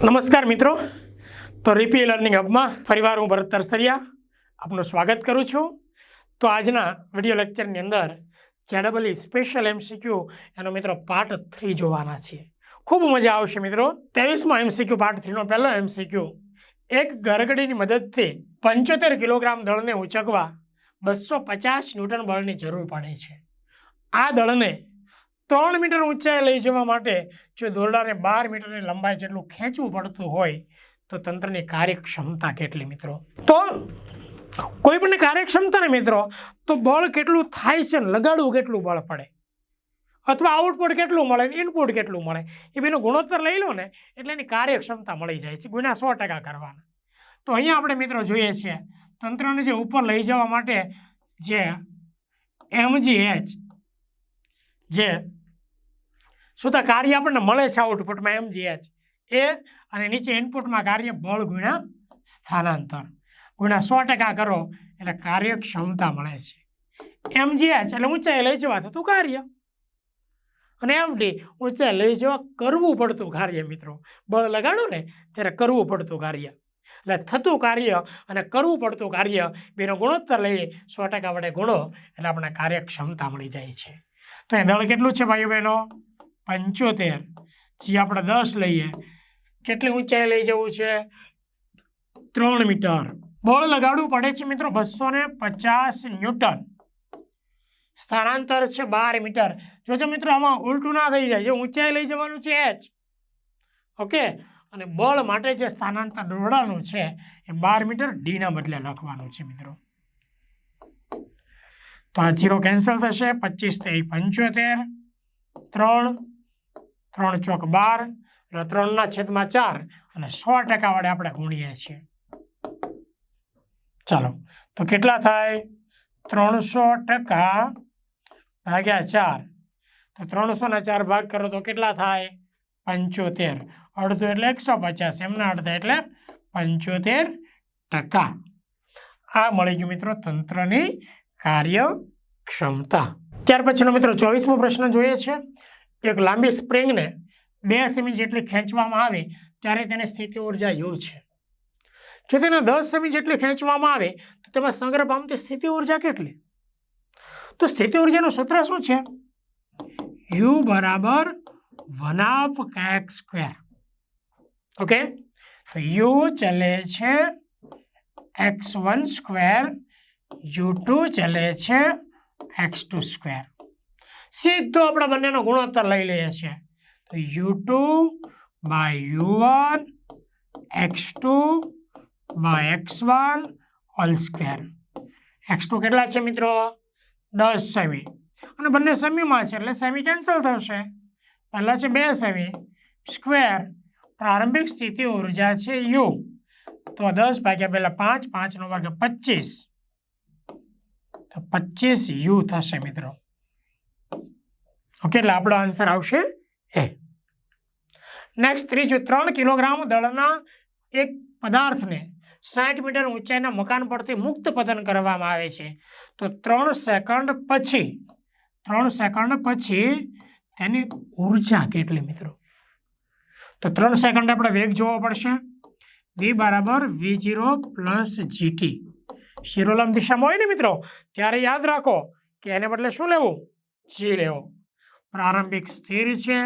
નમસ્કાર મિત્રો. તો રીપી લર્નિંગ હબમાં ફરીવાર હું ભરત તરસરિયા આપનું સ્વાગત કરું છું. તો આજના વીડિયો લેક્ચરની અંદર જેડબલી સ્પેશિયલ એમસીક્યુ એનો મિત્રો પાર્ટ થ્રી જોવાના છીએ ખૂબ મજા આવશે મિત્રો. ત્રેવીસમાં એમસીક્યુ પાર્ટ થ્રીનો પહેલો એમસીક્યુ. એક ગરગડીની મદદથી પંચોતેર કિલોગ્રામ દળને ઉચકવા બસો પચાસ ન્યૂટન બળની જરૂર પડે છે. આ દળને ત્રણ મીટર ઊંચાઈ લઈ જવા માટે જો દોરડાને બાર મીટરની લંબાઈ જેટલું ખેંચવું પડતું હોય, તો તંત્રની કાર્યક્ષમતા કેટલી મિત્રો? તો કોઈ પણ કાર્યક્ષમતા ને મિત્રો, તો બળ કેટલું થાય છે, લગાડવું કેટલું બળ પડે? અથવા આઉટપુટ કેટલું મળે ઇનપુટ કેટલું મળે? એ બેનો ગુણોત્તર લઈ લો ને, એટલે એની કાર્યક્ષમતા મળી જાય છે ગુના સો ટકા કરવાના. તો અહીંયા આપણે મિત્રો જોઈએ છીએ, તંત્રને જે ઉપર લઈ જવા માટે જે એમજીએચ જે શું તો કાર્ય આપણને મળે છે આઉટપુટમાં, એમ જીએચ એ અને નીચે ઇનપુટમાં કાર્ય બળ ગુણ્યા સ્થાનાંતર. ગુણ્યા સો ટકા કરો, એટલે કાર્યક્ષમતા મળે છે. એમ એમજીએચ એટલે ઊંચાઈ લઈ જવા થતું કાર્ય. અને એમડી ઊંચાઈ લઈ જવા કરવું પડતું કાર્ય મિત્રો. બળ લગાડો ને, ત્યારે કરવું પડતું કાર્ય. એટલે થતું કાર્ય અને કરવું પડતું કાર્ય બેનો ગુણોત્તર લઈએ, સો ટકા વડે ગુણો, એટલે આપણને કાર્યક્ષમતા મળી જાય છે. તો એ દળ કેટલું છે ભાઈઓ બહેનો? પંચોતેર. જે આપણે દસ લઈએ, કેટલી ઊંચાઈ લઈ જવું છે? ત્રણ મીટર. બળ લગાડવું પડે છે મિત્રો બસો ને પચાસ ન્યૂટન. સ્થાનાંતર છે બાર મીટર. જોજો મિત્રો, આમાં ઉલટું ના થઈ જાય. જે ઊંચાઈ લઈ જવાનું છે એચ ઓકે? અને બળ માટે જે સ્થાનાંતર દોરડાનું છે, એ બાર મીટર ડીના બદલે લખવાનું છે મિત્રો. તો આ જીરો કેન્સલ થશે. પચીસ તેરી પંચોતેર. ત્રણ ત્રણ ચોક બાર, એટલે ત્રણના છેદમાં ચાર, અને સો ટકા વડે આપણે ગુણીએ છીએ. ચાલો, તો કેટલા થાય? ત્રણસો ટકા ભાગ્યા ચાર. તો ત્રણસોના ચાર ભાગ કરો તો કેટલા થાય? પંચોતેર. અડધો એટલે એકસો પચાસ, એમના અડધા એટલે પંચોતેર ટકા. આ મળી ગયું મિત્રો તંત્રની કાર્યક્ષમતા. ત્યાર પછીનો મિત્રો ચોવીસમો પ્રશ્ન જોઈએ છે. એક લાંબી સ્પ્રિંગને બે સેમી જેટલી ખેંચવામાં આવે ત્યારે તેને સ્થિતિ ઊર્જા યુ છે. જો તેને દસ સેમી જેટલી ખેંચવામાં આવે, તો તેમાં સંગ્રહ પામતી સ્થિતિ ઊર્જા કેટલી? તો સ્થિતિ ઉર્જાનું સૂત્ર શું છે? યુ બરાબર one of K square okay તો યુ ચલે છે X one square U two ચલે છે એક્સ ટુ સ્ક્વેર સીધો આપણે બંનેનો ગુણોત્તર લઈ લઈએ છીએ તો U two by U one, X two by X one all square. X two કેટલા છે મિત્રો? દસ સેમી. અને બંને સેમીમાં છે, એટલે સેમી કેન્સલ થશે. પહેલાં છે બે સેમી. સ્ક્વેર, પ્રારંભિક સ્થિતિ ઊર્જા છે યુ. તો દસ ભાગ્યા પહેલાં પાંચ પાંચનો વર્ગ પચીસ. તો પચીસ યુ થશે મિત્રો. ઓકે, એટલે આપણો આન્સર આવશે એ નેક્સ્ટ ત્રીજું, ત્રણ કિલોગ્રામ દળના એક પદાર્થને સાઠ મીટર ઊંચાઈના મકાન પરથી મુક્ત પતન કરવામાં આવે છે. તો ત્રણ સેકન્ડ પછી, ત્રણ સેકન્ડ પછી તેની ઊર્જા કેટલી મિત્રો? તો ત્રણ સેકન્ડ આપણે વેગ જોવો પડશે. વી બરાબર V zero plus G T શિરોલમ દિશામાં હોય ને મિત્રો? ત્યારે યાદ રાખો કે એને બદલે શું લેવું? જી લેવો. પ્રારંભિક સ્થિર છે.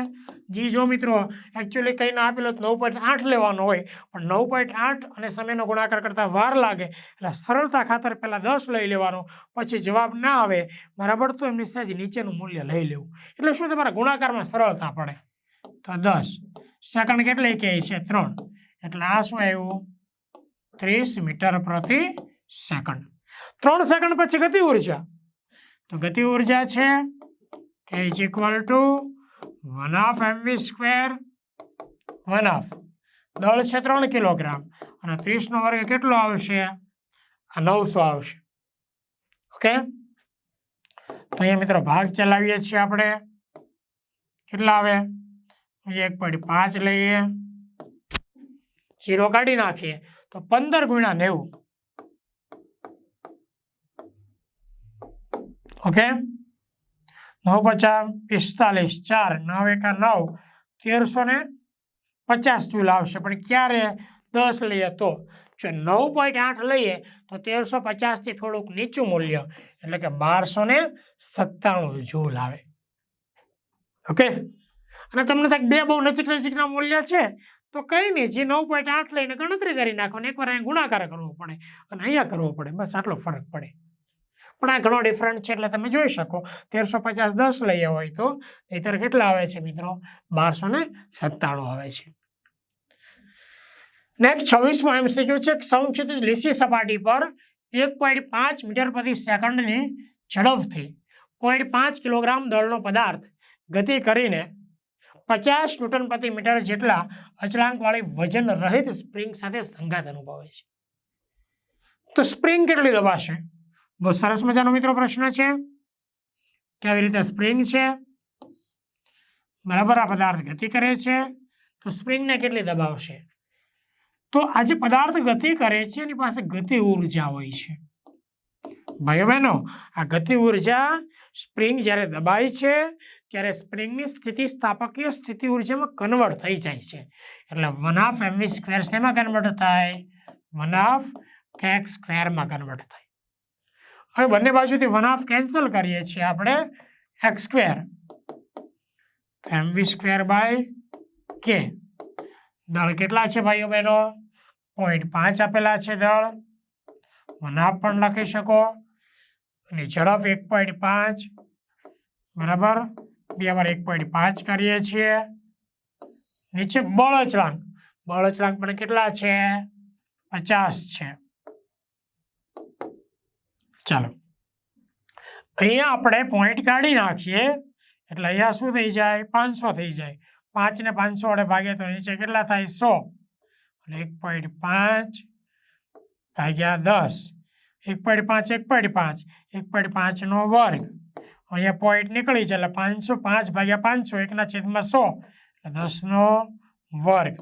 જી, જો મિત્રો એકચ્યુઅલી કંઈ ના આપેલો નવ પોઈન્ટ આઠ લેવાનો હોય. પણ નવ પોઈન્ટ આઠ અને સમયનો ગુણાકાર કરતાં વાર લાગે એટલે સરળતા ખાતર પહેલાં દસ લઈ લેવાનો, પછી જવાબ ના આવે, બરાબર? તો એમની સહેજ નીચેનું મૂલ્ય લઈ લેવું. એટલે શું તમારા ગુણાકારમાં સરળતા પડે? તો દસ. સેકન્ડ કેટલી કહે છે? ત્રણ. એટલે આ શું આવ્યું? ત્રીસ મીટર પ્રતિ સેકન્ડ. ત્રણ સેકન્ડ પછી ગતિ ઊર્જા. તો ગતિ ઊર્જા છે K is equal to one of MV square one of દળ છે ત્રણ કિલોગ્રામ અને ત્રીસનો વર્ગ કેટલો આવશે? આ નવસો આવશે. ઓકે? તો અહીંયા મિત્રો ભાગ ચલાવીએ છીએ આપણે. કેટલા આવે? એક પોઈન્ટ પાંચ લઈએ. શીરો કાઢી નાખીએ. તો પંદર ગુણ્યા નેવું. ઓકે? નવ પચાસ પિસ્તાલીસ, ચાર, નવ એકા નવ, તેરસો ને પચાસ જૂલ આવશે. પણ ક્યારે? દસ લઈએ તો. જો નવ પોઈન્ટ આઠ લઈએ, તો તેરસો પચાસથી થોડુંક નીચું મૂલ્ય, એટલે કે બારસો ને સત્તાણું જૂલ આવે. ઓકે? અને તમને થાય બે બહુ નજીક નજીકના મૂલ્ય છે, તો કંઈ નહીં. જે નવ પોઈન્ટ આઠ લઈને ગણતરી કરી નાખો અને એકવાર અહીંયા ગુણાકાર કરવો પડે અને અહીંયા કરવો પડે. બસ આટલો ફરક પડે. પણ આ ઘણો ડિફરન્ટ છે એટલે તમે જોઈ શકો. તેરસો પચાસ દસ લઈએ હોય તો નહીતર કેટલા આવે છે મિત્રો? બારસો ને સત્તાણું આવે છે. નેક્સ્ટ છવ્વીસમો એમસીક્યુ છે. સંક્ષિપ્ત લીસી સપાટી પર એક પોઈન્ટ પાંચ મીટર પ્રતિ સેકન્ડની ઝડપથી પોઈન્ટ પાંચ કિલોગ્રામ દળનો પદાર્થ ગતિ કરીને પચાસ ન્યૂટન પ્રતિ મીટર જેટલા અચળાંકવાળી વજન રહિત સ્પ્રિંગ સાથે સંઘાત અનુભવે છે. તો સ્પ્રિંગ કેટલી દબાશે? બહુ સરસ મજાનો મિત્રો પ્રશ્ન છે. કેવી રીતે સ્પ્રિંગ છે? બરાબર આ પદાર્થ ગતિ કરે છે. તો સ્પ્રિંગને કેટલી દબાવશે તો આ જે પદાર્થ ગતિ કરે છે, એની પાસે ગતિ ઊર્જા હોય છે. ભાઈઓ બહેનો, આ ગતિ ઊર્જા સ્પ્રિંગ જ્યારે દબાય છે, ત્યારે સ્પ્રિંગની સ્થિતિ સ્થાપકીય સ્થિતિ ઉર્જામાં કન્વર્ટ થઈ જાય છે. એટલે વન હાફ એમવી સ્ક્વેર શેમાં કન્વર્ટ થાય? વન હાફ કેક સ્ક્વેરમાં કન્વર્ટ થાય. હવે બંને બાજુથી વન હાફ કેન્સલ કરીએ છીએ આપણે X square MV square by K દળ કેટલા છે ભાઈઓ બહેનો? પોઈન્ટ પાંચ આપેલા છે દળ. વન હાફ પણ લખી શકો. અને ઝડપ એક પોઈન્ટ પાંચ. બરાબર? બે વાર એક પોઈન્ટ પાંચ કરીએ છીએ. નીચે બળ અચળાંક. બળ અચળાંક પણ કેટલા છે? પચાસ છે. ચાલો. અહીંયા આપણે પોઈન્ટ કાઢી નાખીએ. એટલે અહીંયા શું થઈ જાય? પાંચસો થઈ જાય. પાંચને પાંચસો વડે ભાગીએ તો નીચે કેટલા થાય? સો. એટલે એક પોઈન્ટ પાંચ ભાગ્યા દસ. એક પોઈન્ટ પાંચ, એક પોઈન્ટ પાંચ. એક પોઈન્ટ પાંચનો વર્ગ. અહીંયા પોઈન્ટ નીકળી છે એટલે પાંચસો પાંચ ભાગ્યા પાંચસો, એકના છેદમાં સો. એટલે દસનો વર્ગ.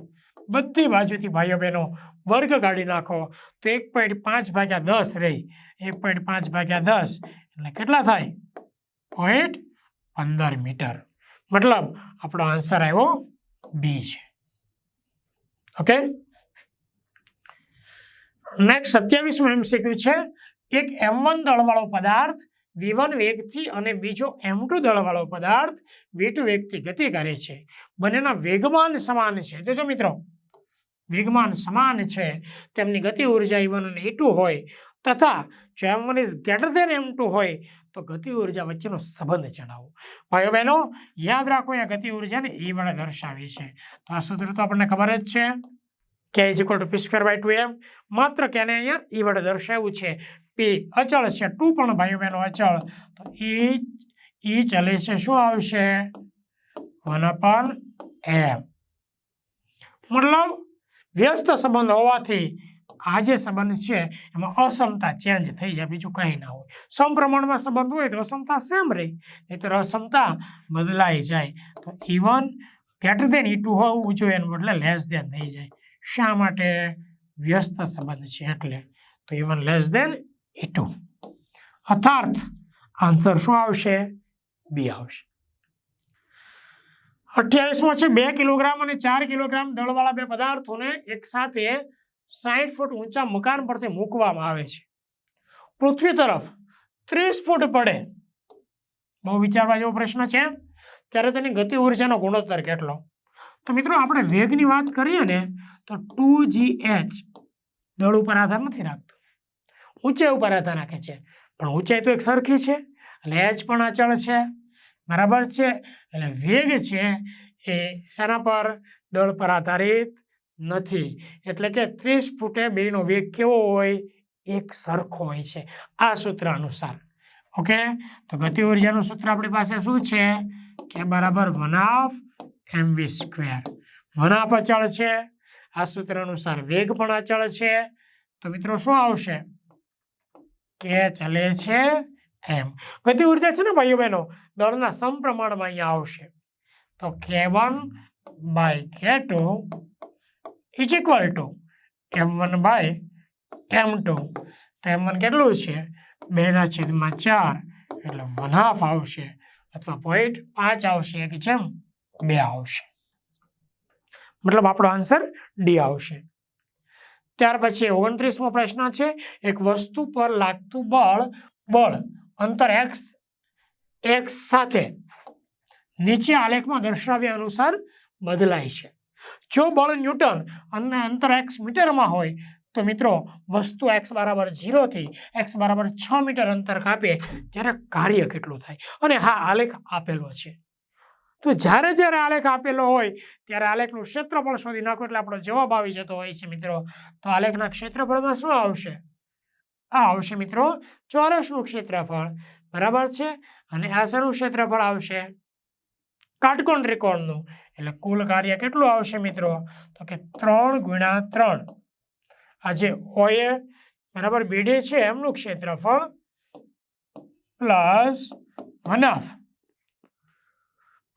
બધી બાજુથી ભાઈઓ બહેનો વર્ગ કાઢી નાખો. તો એક પોઈન્ટ પાંચ ભાગ્યા દસ રહી. એક પોઈન્ટ પાંચ ભાગ્યા દસ એટલે કેટલા થાય? પોઈન્ટ પંદર મીટર. મતલબ આપણો આન્સર આવ્યો બી છે. ઓકે નેક્સ્ટ સત્યાવીસમો શીખ્યું છે. એક એમ વન દળવાળો પદાર્થ વી વન વેગથી અને બીજો એમ ટુ દળવાળો પદાર્થ વી ટુ વેગથી ગતિ કરે છે. બંનેના વેગમાન સમાન છે. જોજો મિત્રો. વેગમાન સમાન છે. તેમની ગતિ ઊર્જા ઇવન વન અને ઈ હોય તથા જો M one is greater than M two હોય તો ગતિ ઊર્જા વચ્ચેનો સંબંધ જણાવો. ભાઈઓ બહેનો, યાદ રાખો આ ગતિ ઉર્જાને એ વડે દર્શાવી છે. તો આ સૂત્ર તો આપણને ખબર જ છે. K is equal to P square by two M માત્ર કે આને અહીંયા ઈ વડે દર્શાવ્યું છે. પી અચળ છે, ટુ પણ ભાઈઓ બહેનો અચળ. તો ઈ ઈ ચલે છે, શું આવશે? વન અપન એમ મતલબ વ્યસ્ત સંબંધ હોવાથી આ જે સંબંધ છે, એમાં અસમતા ચેન્જ થઈ જાય, બીજું કંઈ ના હોય. સમપ્રમાણમાં સંબંધ હોય તો અસમતા સેમ રહે, નહીંતર અસમતા બદલાઈ જાય. તો even greater than E two હોવું જોઈએ એનું બદલે લેસ દેન થઈ જાય. શા માટે? વ્યસ્ત સંબંધ છે એટલે તો even less than E two અર્થાર્થ answer શું આવશે? બી આવશે. અઠ્યાવીસમાં છે, બે કિલોગ્રામ અને ચાર કિલોગ્રામ દળવાળા બે પદાર્થોને એકસાથે સાઠ ફૂટ ઊંચા મકાન પરથી મૂકવામાં આવે છે. પૃથ્વી તરફ ત્રીસ ફૂટ પડે. બહુ વિચારવા જેવો પ્રશ્ન છે. ત્યારે તેની ગતિ ઉર્જાનો ગુણોત્તર કેટલો? તો મિત્રો, આપણે વેગની વાત કરીએ ને, તો ટુ જી એચ દળ ઉપર આધાર નથી રાખતો. ઊંચાઈ ઉપર આધાર રાખે છે. પણ ઊંચાઈ તો એક સરખી છે. એટલે એચ પણ અચળ છે. બરાબર છે, એટલે વેગ છે એ શાના પર, દળ પર આધારિત નથી. એટલે કે ત્રીસ ફૂટે બેનો વેગ કેવો હોય? એક સરખો હોય છે. આ સૂત્ર અનુસાર. ઓકે? તો ગતિ ઉર્જાનું સૂત્ર આપણી પાસે શું છે? કે બરાબર one half M V square one half અચળ છે. આ સૂત્ર અનુસાર વેગ પણ અચળ છે. તો મિત્રો શું આવશે? કે ચલે છે એમ. ગતિ ઊર્જા છે ને ભાઈઓ બહેનો, દળના સમપ્રમાણમાં અહીંયા આવશે. તો K one by K two is equal to M one by M two તો એમ વન કેટલું છે? બેના છેદમાં ચાર, એટલે વન હાફ આવશે, અથવા પોઈન્ટ પાંચ આવશે કે જેમ બે આવશે. મતલબ આપણો આન્સર ડી આવશે. ત્યાર પછી ઓગણત્રીસમો પ્રશ્ન છે, એક વસ્તુ પર લાગતું બળ બળ અંતર એક્સ એક્સ સાથે નીચે આલેખમાં દર્શાવ્યા અનુસાર બદલાય છે. જો બળ ન્યૂટન અને અંતર એક્સ મીટરમાં હોય, તો મિત્રો વસ્તુ એક્સ બરાબર ઝીરોથી એક્સ બરાબર છ મીટર અંતર કાપીએ ત્યારે કાર્ય કેટલું થાય? અને હા આલેખ આપેલો છે. તો જ્યારે જ્યારે આલેખ આપેલો હોય, ત્યારે આલેખનું ક્ષેત્રફળ શોધી નાખો એટલે આપણો જવાબ આવી જતો હોય છે મિત્રો. તો આલેખના ક્ષેત્રફળમાં શું આવશે? આ આવશે મિત્રો. ચોરસનું ક્ષેત્રફળ બરાબર છે? અને આ ક્ષેત્રફળ આવશે? કાટકોણ ત્રિકોણનું? એટલે કુલ કાર્ય કેટલું આવશે મિત્રો? તો કે ત્રણ ગુણ્યા ત્રણ. આ જે ઓએ બરાબર બીડી છે એમનું ક્ષેત્રફળ પ્લસ વનાફ.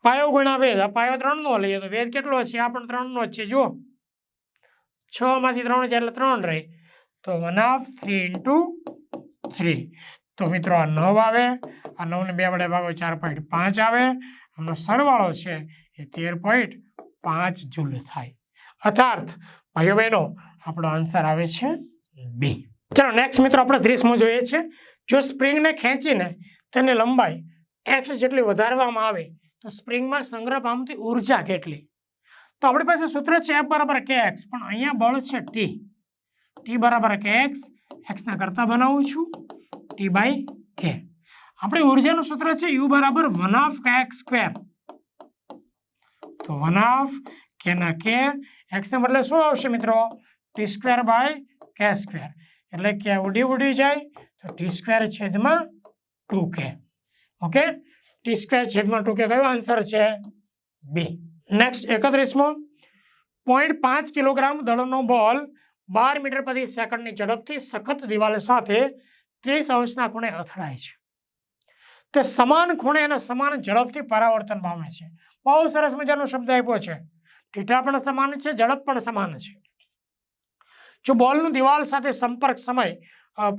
પાયો ગુણ્યા વેદ આ પાયો ત્રણનો લઈએ તો વેદ કેટલો છે? આ પણ ત્રણનો જ છે. જુઓ. છ માંથી ત્રણ છે એટલે ત્રણ રહે. તો one half three into three. તો મિત્રો આ નવ આવે, આ નવને બે વડે ભાગો ચાર પોઈન્ટ પાંચ આવે. આમનો સરવાળો છે એ તેર પોઈન્ટ પાંચ જૂલ થાય. અર્થાર્થ ભાઈઓ બહેનો, આપણો આન્સર આવે છે બી ચલો નેક્સ્ટ મિત્રો આપણે ત્રીસમાં જોઈએ છે. જો સ્પ્રિંગને ખેંચીને તેની લંબાઈ એક્સ જેટલી વધારવામાં આવે, તો સ્પ્રિંગમાં સંગ્રહ પામતી ઊર્જા કેટલી? તો આપણી પાસે સૂત્ર છે એફ બરાબર કે એક્સ પણ અહીંયા બળ છે ટી ટી બરાબર કે એક્સ એક્સના કરતા બનાવું છું ટી બાય કે આપણી ઉર્જાનું સૂત્ર છે યુ બરાબર one of K X square તો વન ઓફ કેના કે એક્સને બદલે શું આવશે મિત્રો? T square by K square એટલે કે ઉડી ઉડી જાય તો ટી સ્ક્વેર છેદમાં two K okay T square છેદમાં ટુ કે કયો આન્સર છે? બી નેક્સ્ટ એકત્રીસમો. પોઈન્ટ પાંચ કિલોગ્રામ દળનો બોલ બાર મીટર પ્રતિ સેકન્ડની ઝડપથી સખત દિવાલ સાથે ત્રીસ અંશના ખૂણે અથડાય છે. તે સમાન ખૂણે અને સમાન ઝડપથી પરાવર્તન પામે છે. બહુ સરસ મજાનો શબ્દ આપ્યો છે. ઠીઠા પણ સમાન છે, ઝડપ પણ સમાન છે. જો બોલનું દિવાલ સાથે સંપર્ક સમય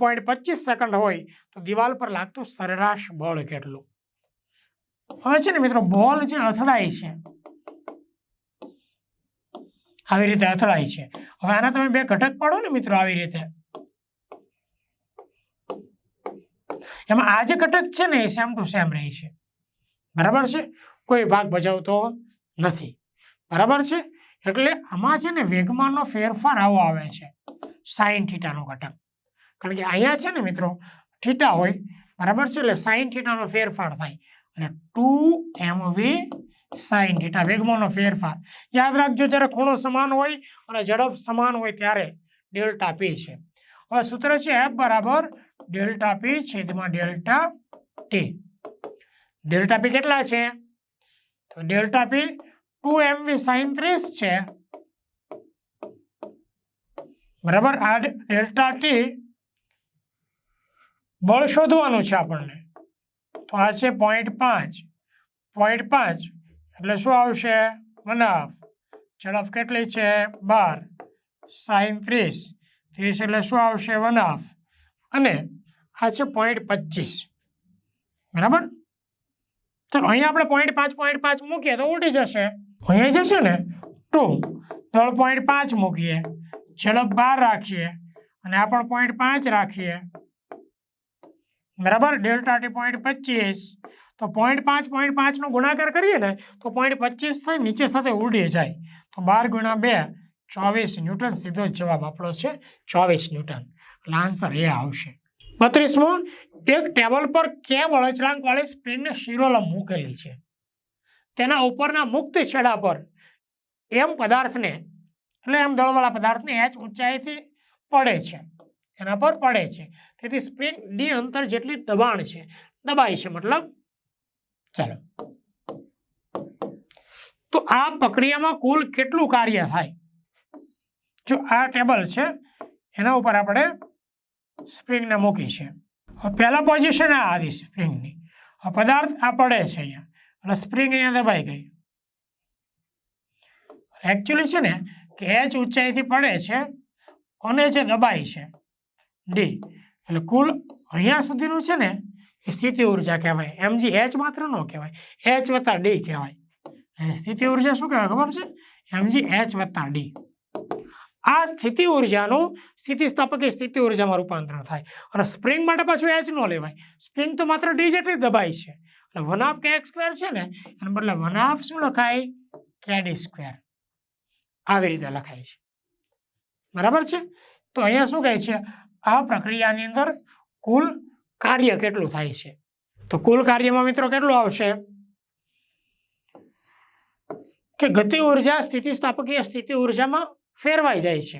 પોઈન્ટ પચીસ સેકન્ડ હોય, તો દિવાલ પર લાગતું સરેરાશ બળ કેટલું? હવે છે ને મિત્રો, બોલ જે અથડાય છે આવી રીતે અથડાય છે. હવે આના તમે બે ઘટક પાડો ને મિત્રો આવી રીતે. એમાં આ જે ઘટક છે ને એ સેમ ટુ સેમ રહે છે. બરાબર છે? કોઈ ભાગ ભજવતો નથી. બરાબર છે? એટલે આમાં છે ને વેગમાનનો ફેરફાર આવો આવે છે. સાઈન થીટાનો ઘટક. કારણ કે અહીંયા છે ને મિત્રો થીટા હોય. બરાબર છે? એટલે સાઈન થીટાનો ફેરફાર થાય. અને two M V sine theta વેગમાનનો ફેરફાર. યાદ રાખજો, જ્યારે ખૂણો સમાન હોય અને ઝડપ સમાન હોય ત્યારે ડેલ્ટા પી છે. હવે સૂત્ર છે એફ બરાબર ડેલ્ટા પી છેદમાં ડેલ્ટા ટી ડેલ્ટા પી કેટલા છે? તો delta P two MV sine ત્રીસ છે. બરાબર? આ ડેલ્ટા ટી બળ શોધવાનું છે આપણને. તો આ છે પોઈન્ટ પાંચ. પોઈન્ટ પાંચ એટલે શું આવશે? વનાફ ઝડપ કેટલી છે? બાર. સાઈન ત્રીસ. ત્રીસ એટલે શું આવશે? વનાફ અને આ છે પોઈન્ટ પચીસ. બરાબર? ચાલો, અહીંયા આપણે પોઈન્ટ પાંચ પોઈન્ટ પાંચ મૂકીએ તો ઉડી જશે. અહીંયા જશે ને? ટુ ત્રણ પોઈન્ટ પાંચ મૂકીએ. ઝડપ બાર રાખીએ. અને આ પણ પોઈન્ટ પાંચ રાખીએ. બરાબર? ડેલ્ટા ટી પોઈન્ટ પચીસ. તો પોઈન્ટ પાંચ પોઈન્ટ પાંચનો ગુણાકાર કરીએ ને, તો પોઈન્ટ પચીસ થાય, નીચે સાથે ઉડી જાય. તો બાર ગુણ્યા બે, ચોવીસ ન્યૂટન સીધો જવાબ આપણો છે, ચોવીસ ન્યૂટન. એટલે આન્સર એ આવશે. બત્રીસમો, એક ટેબલ પર કેમ અળચરાંકવાળી સ્પ્રિંગને શિરોલમ મૂકેલી છે? તેના ઉપરના મુક્ત છેડા પર એમ પદાર્થને, એટલે એમ દળવાળા પદાર્થને એચ ઊંચાઈથી પડે છે. એના પર પડે છે. તેથી સ્પ્રિંગ ડી અંતર જેટલી દબાણ છે. દબાય છે, મતલબ ચાલો. તો આ પ્રક્રિયામાં કુલ કેટલું કાર્ય થાય? જો આ ટેબલ છે, એના ઉપર આપણે સ્પ્રિંગને મૂકી છે હવે પોઝિશન આ હતી સ્પ્રિંગની હવે પદાર્થ આ પડે છે અહીંયા. એટલે સ્પ્રિંગ અહીંયા દબાઈ ગઈ. એકચ્યુઅલી છે ને, કે એચ ઊંચાઈથી પડે છે, અને જે દબાઈ છે ડી એટલે કુલ અહીંયા સુધીનું છે ને સ્થિતિ ઊર્જા કહેવાય. એમ જી એચ માત્ર ન કહેવાય. એચ વત્તા ડી કહેવાય. સ્થિતિ ઊર્જા શું કહેવાય ખબર છે? એમજી એચ વત્તા ડી આ સ્થિતિ ઉર્જાનું સ્થિતિસ્થાપક સ્થિતિ ઉર્જામાં રૂપાંતર થાય. અને સ્પ્રિંગ માટે પાછું એચ ન લેવાય. સ્પ્રિંગ તો માત્ર ડી જેટલી દબાઈ છે. એટલે વન હાફ કે સ્ક્વેર છે ને, એના બદલે વન હાફ શું લખાય? કે ડી સ્ક્વેર આવી રીતે લખાય છે. બરાબર છે? તો અહીંયા શું કહે છે? આ પ્રક્રિયાની અંદર કુલ કાર્ય કેટલું થાય છે? તો કુલ કાર્યમાં મિત્રો કેટલું આવશે? કે ગતિ ઊર્જા સ્થિતિસ્થાપકીય સ્થિતિ ઉર્જામાં ફેરવાઈ જાય છે.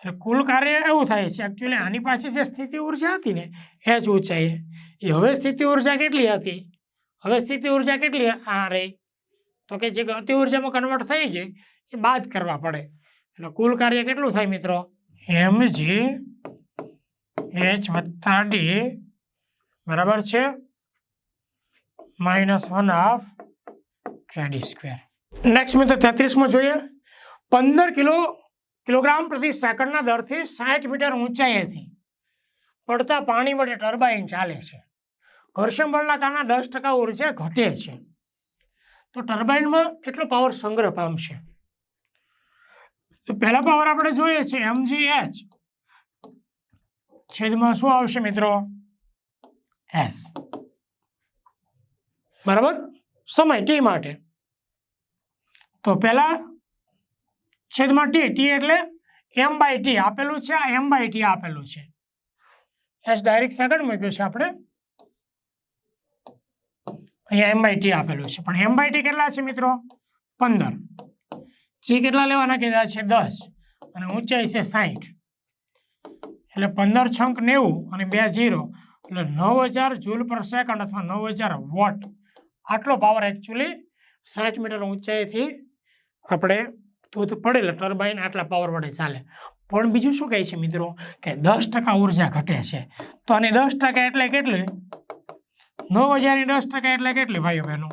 એટલે કુલ કાર્ય એવું થાય છે. એકચ્યુઅલી આની પાસે જે સ્થિતિ ઊર્જા હતી ને, એ જ ઊંચાઈ એ હવે સ્થિતિ ઊર્જા કેટલી હતી? હવે સ્થિતિ ઊર્જા કેટલી આ રહી. તો કે જે ગતિ ઉર્જામાં કન્વર્ટ થઈ ગઈ, એ બાદ કરવા પડે. એટલે કુલ કાર્ય કેટલું થાય મિત્રો? એમ જી એચ વત્તા ડી બરાબર છે? Minus one half KD square next મિત્રો તેત્રીસમાં જોઈએ. પંદર કિલો, કિલોગ્રામ પ્રતિ સેકન્ડના દરથી સાઠ મીટર ઊંચાઈએથી પડતા પાણી વડે ટર્બાઇન ચાલે છે. ઘર્ષણ બળના કારણે દસ ટકા ઊર્જા ઘટે છે. તો ટર્બાઇનમાં કેટલો પાવર સંગ્રહ પામશે? તો પહેલા પાવર આપણે જોઈએ છે એમજી એચ છેદમાં શું આવશે મિત્રો? એસ બરાબર? સમય ટી માટે. તો પહેલા છેદમાં ટી ટી એટલે એમ બાય ટી આપેલું છે આ એમ બાય ટી આપેલું છે. એસ ડાયરેક્ટ સેકન્ડ મૂક્યું છે આપણે. અહીંયા એમ બાય ટી આપેલું છે. પણ એમ બાય ટી કેટલા છે મિત્રો? પંદર. જી કેટલા લેવાના કીધા છે? દસ. અને ઊંચાઈ છે સાઠ એટલે પંદર છંક નેવું અને બે જીરો એટલે નવ હજાર જૂલ પર સેકન્ડ અથવા નવ હજાર વોટ. આટલો પાવર એકચ્યુઅલી સાઠ મીટર ઊંચાઈથી આપણે ધોધ પડેલા ટર્બાઇન આટલા પાવર વડે ચાલે. પણ બીજું શું કહે છે મિત્રો? કે દસ ટકા ઊર્જા ઘટે છે. તો આની દસ ટકા એટલે કેટલી? નવ હજારની દસ ટકા એટલે કેટલી ભાઈઓ બહેનો?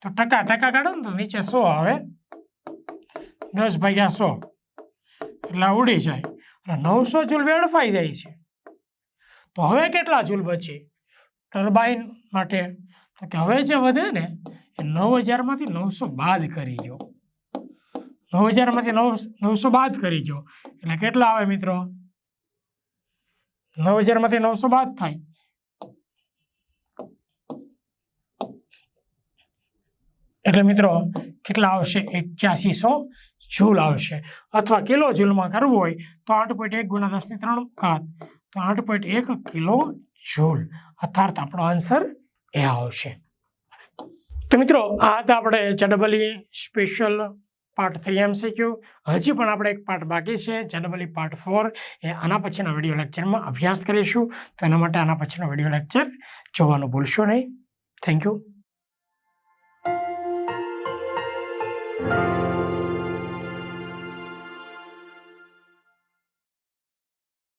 તો ટકા ટકા કાઢો ને તો નીચે સો આવે. દસ ભાગ્યા સો. એટલે ઉડી જાય. એટલે નવસો જૂલ વેડફાઈ જાય છે. તો હવે કેટલા જૂલ બચે? ટર્બાઇન માટે? તો કે હવે જે વધે ને, એ નવ હજારમાંથી નવસો બાદ કરી દો. નવ હજારમાંથી નવ, નવસો બાદ કરી દો. એટલે કેટલા આવે મિત્રો? નવ હજારમાંથી નવસો બાદ થાય. એટલે મિત્રો, કેટલા આવશે? એક્યાસીસો જૂલ આવશે. અથવા કિલો જૂલમાં કરવું હોય તો આઠ પોઈન્ટ એક ગુણ્યા દસની ત્રણ ઘાત. તો આઠ પોઈન્ટ એક કિલો જૂલ. અર્થાત આપણો આન્સર એ આવશે. તો મિત્રો, આ હતા આપણે ચડબલી સ્પેશિયલ પાર્ટ થ્રી એમસીક્યુ હજી પણ આપણે એક પાર્ટ બાકી છે, ચડબલી પાર્ટ ફોર એ આના પછીના વીડિયો લેક્ચરમાં અભ્યાસ કરીશું. તો એના માટે આના પછીનો વીડિયો લેક્ચર જોવાનું ભૂલશો નહીં. Thank you